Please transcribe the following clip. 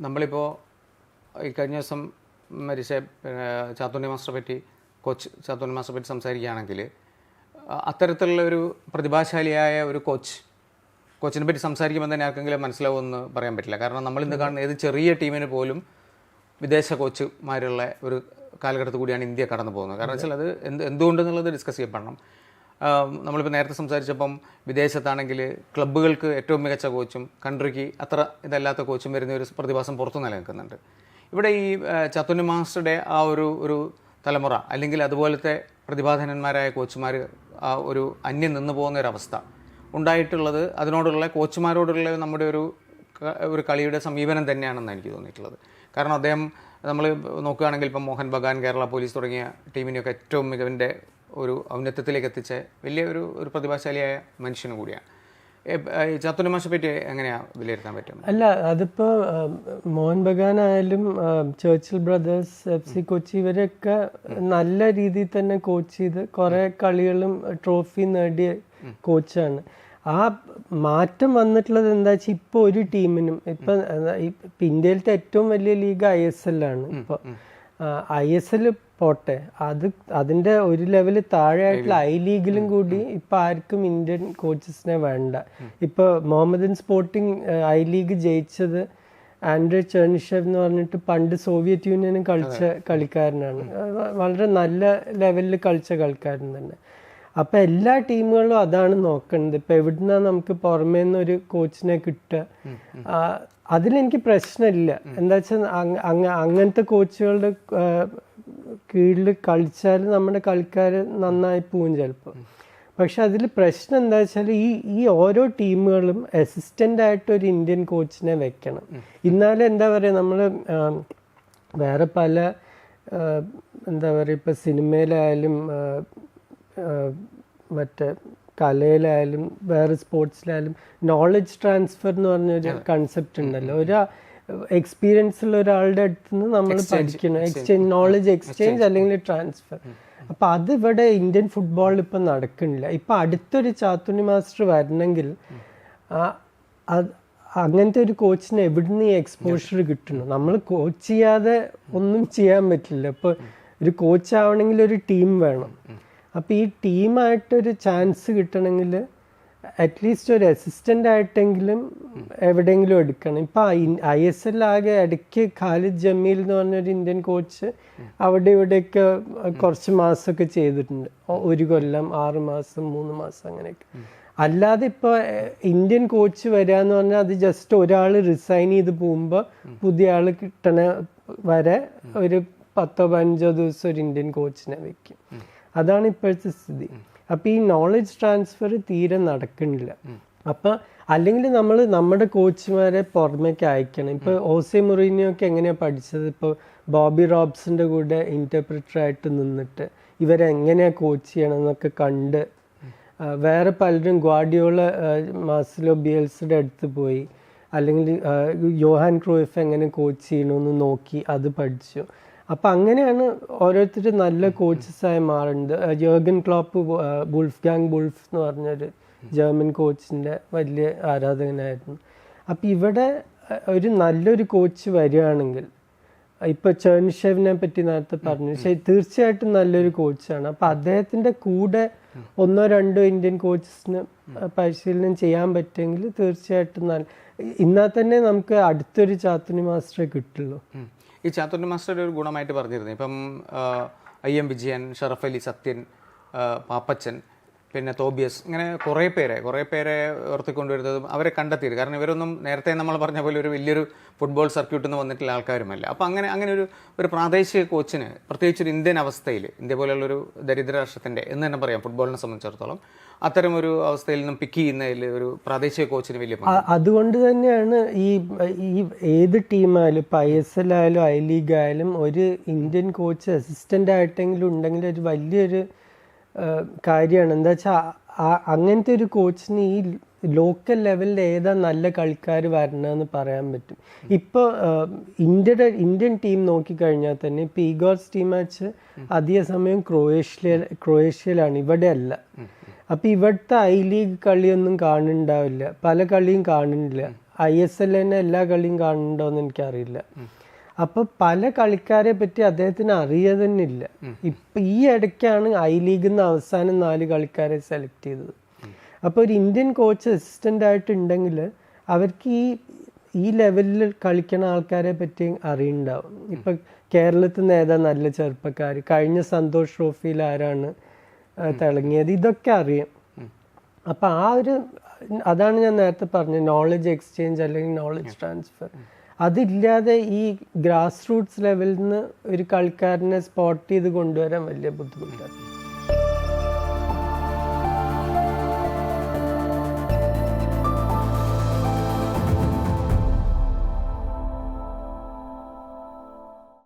നമ്മളിപ്പോൾ ഈ കഴിഞ്ഞ ദിവസം മരിച്ച പിന്നെ, ചാത്തുണ്ണി മാസ്റ്ററെ പറ്റി കോച്ച് ചാത്തുണ്ണി മാസ്റ്റർ പറ്റി സംസാരിക്കുകയാണെങ്കിൽ അത്തരത്തിലുള്ള ഒരു പ്രതിഭാശാലിയായ ഒരു കോച്ച് കോച്ചിനെ പറ്റി സംസാരിക്കുമ്പോൾ തന്നെ ആർക്കെങ്കിലും മനസ്സിലാവുമെന്ന് പറയാൻ പറ്റില്ല. കാരണം നമ്മൾ ഇന്ന് കാണുന്ന ഏത് ചെറിയ ടീമിന് പോലും വിദേശ കോച്ചുമാരുള്ള ഒരു കാലഘട്ടത്തിൽ കൂടിയാണ് ഇന്ത്യ കടന്നു പോകുന്നത് കാരണം വെച്ചാൽ അത് എന്ത് എന്തുകൊണ്ടെന്നുള്ളത് ഡിസ്കസ് ചെയ്യപ്പെടണം നമ്മളിപ്പോൾ നേരത്തെ സംസാരിച്ചപ്പം വിദേശത്താണെങ്കിൽ ക്ലബ്ബുകൾക്ക് ഏറ്റവും മികച്ച കോച്ചും കൺട്രിക്ക് അത്ര ഇതല്ലാത്ത കോച്ചും വരുന്ന ഒരു പ്രതിഭാസം പുറത്തു നിലനിൽക്കുന്നുണ്ട്. ഇവിടെ ഈ ആ, ചത്തുണ്ണി മാസ്റ്ററുടെ ആ ഒരു ഒരു തലമുറ അല്ലെങ്കിൽ അതുപോലത്തെ പ്രതിഭാധനന്മാരായ കോച്ചുമാർ ആ ഒരു അന്യം നിന്ന് പോകുന്ന ഒരു അവസ്ഥ ഉണ്ടായിട്ടുള്ളത് അതിനോടുള്ള കോച്ചുമാരോടുള്ള നമ്മുടെ ഒരു ഒരു കളിയുടെ സമീപനം തന്നെയാണെന്ന് എനിക്ക് തോന്നിയിട്ടുള്ളത്. കാരണം അദ്ദേഹം നമ്മൾ നോക്കുകയാണെങ്കിൽ ഇപ്പം മോഹൻ ബഗാൻ കേരള പോലീസ് തുടങ്ങിയ ടീമിനെയൊക്കെ ഏറ്റവും മികവിന്റെ ഒരു ഔന്നത്യത്തിലേക്ക് എത്തിച്ച വലിയ ഒരു ഒരു പ്രതിഭാശാലിയായ മനുഷ്യനും കൂടിയാണ്. ചാത്തുണ്ണി മാഷെ പറ്റി എങ്ങനെയാണ് വിലയിരുത്താൻ പറ്റും? അല്ല അതിപ്പോ മോഹൻ ബഗാൻ ആയാലും Churchill brothers F C Kochi ഇവരൊക്കെ നല്ല രീതിയിൽ തന്നെ കോച്ച് ചെയ്ത് കുറെ കളികളും ട്രോഫി നേടിയ കോച്ചാണ്. ആ മാറ്റം വന്നിട്ടുള്ളത് എന്താ വെച്ചാൽ ഇപ്പൊ ഒരു ടീമിനും ഇപ്പൊ ഇപ്പൊ ഇന്ത്യയിലത്തെ ഏറ്റവും വലിയ ലീഗ് ഐ എസ് എൽ ആണ്. ഇപ്പൊ ഐ എസ് എൽ പോട്ടെ. അത് അതിന്റെ ഒരു ലെവൽ താഴെയായിട്ടുള്ള ഐ ലീഗിലും കൂടി ഇപ്പൊ ആർക്കും ഇന്ത്യൻ കോച്ചസിനെ വേണ്ട. ഇപ്പൊ മുഹമ്മദൻ സ്പോർട്ടിംഗ് ഐ ലീഗ് ജയിച്ചത് ആൻഡ്രേ ചെർണിഷെവ് എന്ന് പറഞ്ഞിട്ട് പണ്ട് സോവിയറ്റ് യൂണിയനും കളിച്ച കളിക്കാരനാണ്. വളരെ നല്ല ലെവലിൽ കളിച്ച കളിക്കാരൻ തന്നെ. അപ്പൊ എല്ലാ ടീമുകളും അതാണ് നോക്കുന്നത് ഇപ്പൊ എവിടുന്നാ നമുക്ക് പുറമേ നിന്ന് ഒരു കോച്ചിനെ കിട്ടുക? അതിലെനിക്ക് പ്രശ്നമില്ല. എന്താ വെച്ചാൽ അങ്ങനത്തെ കോച്ചുകളുടെ കീഴിൽ കളിച്ചാൽ നമ്മുടെ കളിക്കാർ നന്നായി പോവും ചിലപ്പോൾ പക്ഷെ അതിൽ പ്രശ്നം എന്താ വെച്ചാൽ ഈ ഈ ഓരോ ടീമുകളും അസിസ്റ്റന്റ് ആയിട്ട് ഒരു ഇന്ത്യൻ കോച്ചിനെ വെക്കണം. എന്നാലും എന്താ പറയുക നമ്മൾ വേറെ പല എന്താ പറയുക ഇപ്പം സിനിമയിലായാലും മറ്റേ കലയിലായാലും വേറെ സ്പോർട്സിലായാലും നോളജ് ട്രാൻസ്ഫർ എന്ന് പറഞ്ഞൊരു കൺസെപ്റ്റ് ഉണ്ടല്ലോ. ഒരു എക്സ്പീരിയൻസ് ഉള്ള ഒരാളുടെ അടുത്ത് നിന്ന് നമ്മൾ പഠിക്കണം എക്സ്ചേഞ്ച് നോളജ് എക്സ്ചേഞ്ച് അല്ലെങ്കിൽ ട്രാൻസ്ഫർ അപ്പൊ അത് ഇവിടെ ഇന്ത്യൻ ഫുട്ബോളിൽ ഇപ്പൊ നടക്കുന്നില്ല. ഇപ്പൊ അടുത്തൊരു ചാത്തുണി മാസ്റ്റർ വരണമെങ്കിൽ അങ്ങനത്തെ ഒരു കോച്ചിന് എവിടുന്ന് ഈ എക്സ്പോഷർ കിട്ടണം? നമ്മൾ കോച്ച് ചെയ്യാതെ ഒന്നും ചെയ്യാൻ പറ്റില്ല. ഇപ്പൊ ഒരു കോച്ച് ആവണമെങ്കിൽ ഒരു ടീം വേണം. അപ്പൊ ഈ ടീമായിട്ടൊരു ചാൻസ് കിട്ടണമെങ്കിൽ അറ്റ്ലീസ്റ്റ് ഒരു അസിസ്റ്റന്റ് ആയിട്ടെങ്കിലും എവിടെയെങ്കിലും എടുക്കണം. ഇപ്പോൾ ഐ എസ് എൽ ആകെ ഇടയ്ക്ക് ഖാലിദ് ജമീൽ എന്ന് പറഞ്ഞൊരു ഇന്ത്യൻ കോച്ച് അവിടെ ഇവിടെയൊക്കെ കുറച്ച് മാസമൊക്കെ ചെയ്തിട്ടുണ്ട്. ഒരു കൊല്ലം ആറ് മാസം മൂന്ന് മാസം അങ്ങനെയൊക്കെ. അല്ലാതെ ഇപ്പോൾ ഇന്ത്യൻ കോച്ച് വരിക എന്ന് പറഞ്ഞാൽ അത് ജസ്റ്റ് ഒരാൾ റിസൈൻ ചെയ്ത് പോകുമ്പോൾ പുതിയ ആൾ കിട്ടണ വരെ ഒരു പത്തോ പതിനഞ്ചോ ദിവസം ഒരു ഇന്ത്യൻ കോച്ചിനെ വെക്കും. അതാണ് ഇപ്പോഴത്തെ സ്ഥിതി. അപ്പൊ ഈ നോളജ് ട്രാൻസ്ഫർ തീരെ നടക്കുന്നില്ല. അപ്പൊ അല്ലെങ്കിൽ നമ്മൾ നമ്മുടെ കോച്ചുമാരെ പുറമേക്ക് അയക്കണം. ഇപ്പൊ ഓസെ മൊറീനിയോ എങ്ങനെയാണ് എങ്ങനെയാ പഠിച്ചത്? ഇപ്പൊ ബോബി റോബ്സിന്റെ കൂടെ ഇന്റർപ്രിറ്ററായിട്ട് നിന്നിട്ട് ഇവരെങ്ങനെയാണ് കോച്ച് ചെയ്യണം എന്നൊക്കെ കണ്ട് വേറെ പലരും ഗ്വാഡിയോള മാസിലോ ബിയൽസിന്റെ അടുത്ത് പോയി. അല്ലെങ്കിൽ യോഹാൻ ക്രോയിഫ് എങ്ങനെ കോച്ച് ചെയ്യണമെന്ന് നോക്കി അത് പഠിച്ചു. അപ്പൊ അങ്ങനെയാണ് ഓരോരുത്തർ നല്ല കോച്ചസ് ആയി മാറുന്നത്. ജേർഗൻ ക്ലോപ്പ് ബുൾഫ് ഗാങ് ബുൾഫ് എന്ന് പറഞ്ഞൊരു ജർമ്മൻ കോച്ചിന്റെ വലിയ ആരാധകനായിരുന്നു. അപ്പൊ ഇവിടെ ഒരു നല്ലൊരു കോച്ച് വരികയാണെങ്കിൽ ഇപ്പൊ ചേർണിഷേവിനെ പറ്റി നേരത്തെ പറഞ്ഞു. പക്ഷേ തീർച്ചയായിട്ടും നല്ലൊരു കോച്ചാണ് അപ്പൊ അദ്ദേഹത്തിന്റെ കൂടെ ഒന്നോ രണ്ടോ ഇന്ത്യൻ കോച്ചസിന് പരിശീലനം ചെയ്യാൻ പറ്റുമെങ്കിൽ തീർച്ചയായിട്ടും നല്ല ഇന്നാ തന്നെ നമുക്ക് അടുത്തൊരു ചാത്തുണി മാസ്റ്ററെ കിട്ടുള്ളൂ. ഈ ചാത്തുണ്ണി മാസ്റ്ററുടെ ഒരു ഗുണമായിട്ട് പറഞ്ഞിരുന്നു. ഇപ്പം ഐ എം വിജയൻ ഷറഫ് അലി സത്യൻ പാപ്പച്ചൻ പിന്നെ തോബിയസ് ഇങ്ങനെ കുറേ പേരെ കുറേ പേരെ ഉയർത്തിക്കൊണ്ടുവരുന്നതും അവരെ കണ്ടെത്തിയത്. കാരണം ഇവരൊന്നും നേരത്തെ നമ്മൾ പറഞ്ഞ പോലെ ഒരു വലിയൊരു ഫുട്ബോൾ സർക്യൂട്ടിൽ നിന്ന് വന്നിട്ടുള്ള ആൾക്കാരുമല്ല. അപ്പോൾ അങ്ങനെ അങ്ങനെ ഒരു ഒരു പ്രാദേശിക കോച്ചിന് പ്രത്യേകിച്ച് ഒരു ഇന്ത്യൻ അവസ്ഥയിൽ ഇന്ത്യ പോലെയുള്ളൊരു ദരിദ്ര രാഷ്ട്രത്തിന്റെ എന്ന് തന്നെ പറയാം ഫുട്ബോളിനെ സംബന്ധിച്ചിടത്തോളം അത്തരം ഒരു അവസ്ഥയിൽ നിന്നും പിക്ക് ചെയ്യുന്നതിൽ ഒരു പ്രാദേശിക കോച്ചിന് വലിയ അതുകൊണ്ട് തന്നെയാണ് ഈ ഈ ഏത് ടീമായാലും ഇപ്പോൾ ഐ എസ് എൽ ആയാലും ഐ ലീഗ് ആയാലും ഒരു ഇന്ത്യൻ കോച്ച് അസിസ്റ്റന്റ് ആയിട്ടെങ്കിലും ഉണ്ടെങ്കിൽ ഒരു വലിയൊരു കാര്യമാണ്. എന്താ വെച്ചാൽ അങ്ങനത്തെ ഒരു കോച്ചിന് ഈ ലോക്കൽ ലെവലിൽ ഏതാ നല്ല കളിക്കാർ വരണമെന്ന് പറയാൻ പറ്റും. ഇപ്പോൾ ഇന്ത്യയുടെ ഇന്ത്യൻ ടീം നോക്കിക്കഴിഞ്ഞാൽ തന്നെ ഇപ്പോൾ ഈഗോസ് ടീം മാച്ച് അധിക സമയം ക്രൊയേഷ്യ ക്രൊയേഷ്യയിലാണ്. ഇവിടെ അല്ല. അപ്പൊ ഇവിടുത്തെ ഐ ലീഗ് കളിയൊന്നും കാണുന്നുണ്ടാവില്ല. പല കളിയും കാണുന്നില്ല. ഐ എസ് തന്നെ എല്ലാ കളിയും കാണുന്നുണ്ടോയെന്ന് എനിക്കറിയില്ല. അപ്പൊ പല കളിക്കാരെ പറ്റി അദ്ദേഹത്തിന് അറിയ തന്നെ ഇല്ല ഇപ്പൊ ഈ ഇടയ്ക്കാണ് ഐ ലീഗിൽ നിന്ന് അവസാനം നാല് കളിക്കാരെ സെലക്ട് ചെയ്തത്. അപ്പൊ ഒരു ഇന്ത്യൻ കോച്ച് അസിസ്റ്റന്റ് ആയിട്ടുണ്ടെങ്കിൽ അവർക്ക് ഈ ഈ ലെവലിൽ കളിക്കുന്ന ആൾക്കാരെ പറ്റി അറിയുണ്ടാവും. ഇപ്പൊ കേരളത്തിൽ നിന്ന് ഏതാ നല്ല ചെറുപ്പക്കാർ? കഴിഞ്ഞ സന്തോഷ് ട്രോഫിയിൽ ആരാണ് തിളങ്ങിയത്? ഇതൊക്കെ അറിയാം. അപ്പൊ ആ ഒരു അതാണ് ഞാൻ നേരത്തെ പറഞ്ഞത് നോളജ് എക്സ്ചേഞ്ച് അല്ലെങ്കിൽ നോളജ് ട്രാൻസ്ഫർ അതില്ലാതെ ഈ ഗ്രാസ് റൂട്ട്സ് ലെവലിൽ നിന്ന് ഒരു കളിക്കാരനെ സ്പോട്ട് ചെയ്ത് കൊണ്ടുവരാൻ വലിയ ബുദ്ധിമുട്ടാണ്.